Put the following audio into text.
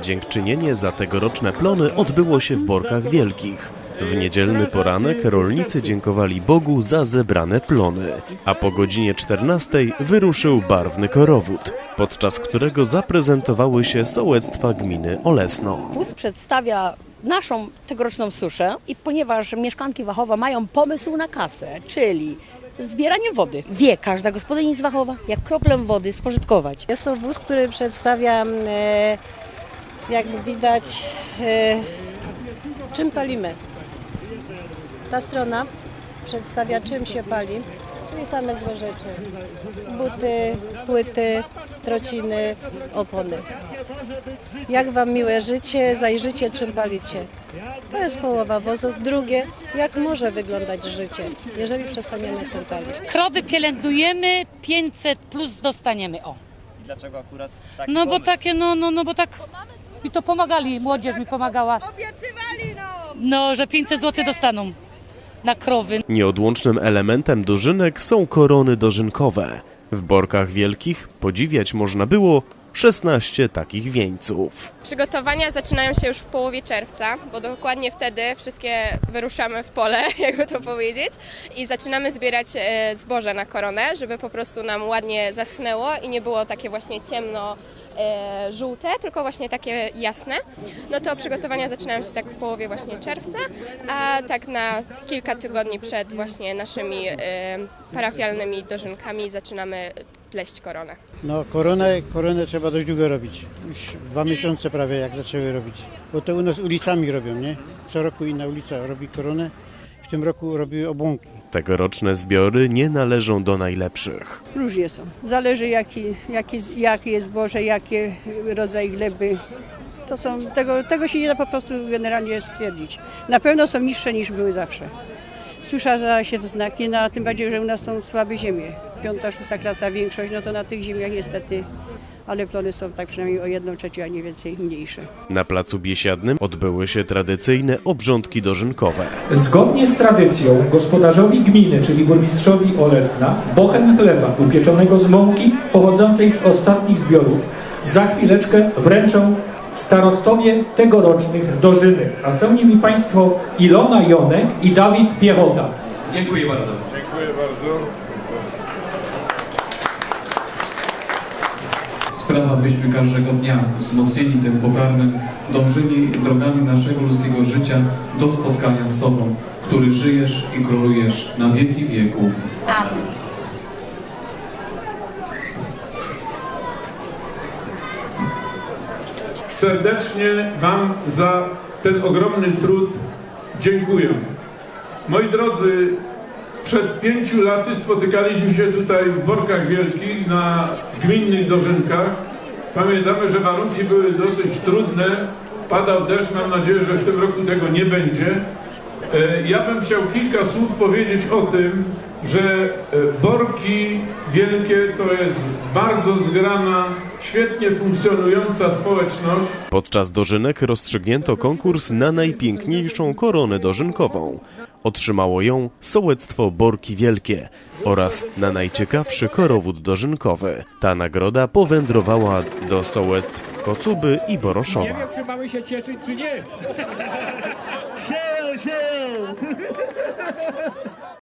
dziękczynienie za tegoroczne plony odbyło się w Borkach Wielkich. W niedzielny poranek rolnicy dziękowali Bogu za zebrane plony, a po godzinie 14 wyruszył barwny korowód, podczas którego zaprezentowały się sołectwa gminy Olesno. Wóz przedstawia naszą tegoroczną suszę i ponieważ mieszkanki Wachowa mają pomysł na kasę, czyli zbieranie wody. Wie każda gospodyni z Wachowa, jak kroplę wody spożytkować. Jest to wóz, który przedstawia, e, jak widać, e, czym palimy. Ta strona przedstawia, czym się pali, czyli same złe rzeczy. Buty, płyty, trociny, opony. Jak Wam miłe życie, zajrzycie, czym palicie. To jest połowa wozu. Drugie, jak może wyglądać życie, jeżeli przestaniemy tym palić. Krowy pielęgnujemy, 500 plus dostaniemy. O. Dlaczego akurat taki No bo pomysł? takie, no, no, no bo tak. I to pomagali, młodzież mi pomagała. Obiecywali no. No, że 500 zł dostaną na krowy. Nieodłącznym elementem dożynek są korony dożynkowe. W Borkach Wielkich podziwiać można było 16 takich wieńców. Przygotowania zaczynają się już w połowie czerwca, bo dokładnie wtedy wszystkie wyruszamy w pole, jakby to powiedzieć, i zaczynamy zbierać e, zboże na koronę, żeby po prostu nam ładnie zaschnęło i nie było takie właśnie ciemno e, żółte, tylko właśnie takie jasne. No to przygotowania zaczynają się tak w połowie właśnie czerwca, a tak na kilka tygodni przed właśnie naszymi e, parafialnymi dożynkami zaczynamy pleść koronę. No koronę, koronę trzeba dość długo robić. Już dwa miesiące prawie jak zaczęły robić. Bo to u nas ulicami robią, nie? Co roku inna ulica robi koronę. W tym roku robiły obłąki. Tegoroczne zbiory nie należą do najlepszych. Różnie są. Zależy jaki, jaki, jakie jest zboże, jakie rodzaj gleby. To są, tego, tego się nie da po prostu generalnie stwierdzić. Na pewno są niższe niż były zawsze. Susza się w znaki, no a tym bardziej, że u nas są słabe ziemie. Piąta, szósta klasa większość, no to na tych ziemiach niestety, ale plony są tak przynajmniej o jedną trzecią, a nie więcej mniejsze. Na placu Biesiadnym odbyły się tradycyjne obrządki dożynkowe. Zgodnie z tradycją gospodarzowi gminy, czyli burmistrzowi Olesna, bochen chleba upieczonego z mąki pochodzącej z ostatnich zbiorów za chwileczkę wręczą starostowie tegorocznych dożynek. A są nimi Państwo Ilona Jonek i Dawid Piechota. Dziękuję bardzo. Sprawa byśmy każdego dnia wzmocnieni tym pokarmem dążyli drogami naszego ludzkiego życia do spotkania z sobą, który żyjesz i królujesz na wieki wieków. Serdecznie Wam za ten ogromny trud dziękuję. Moi drodzy, przed pięciu laty spotykaliśmy się tutaj w Borkach Wielkich na gminnych dożynkach. Pamiętamy, że warunki były dosyć trudne. Padał deszcz, mam nadzieję, że w tym roku tego nie będzie. E, Ja bym chciał kilka słów powiedzieć o tym, że e, Borki Wielkie to jest bardzo zgrana, świetnie funkcjonująca społeczność. Podczas dożynek rozstrzygnięto konkurs na najpiękniejszą koronę dożynkową. Otrzymało ją sołectwo Borki Wielkie oraz na najciekawszy korowód dożynkowy. Ta nagroda powędrowała do sołectw Kocuby i Boroszowa. czy mamy się cieszyć, czy nie. Sieją, sieją!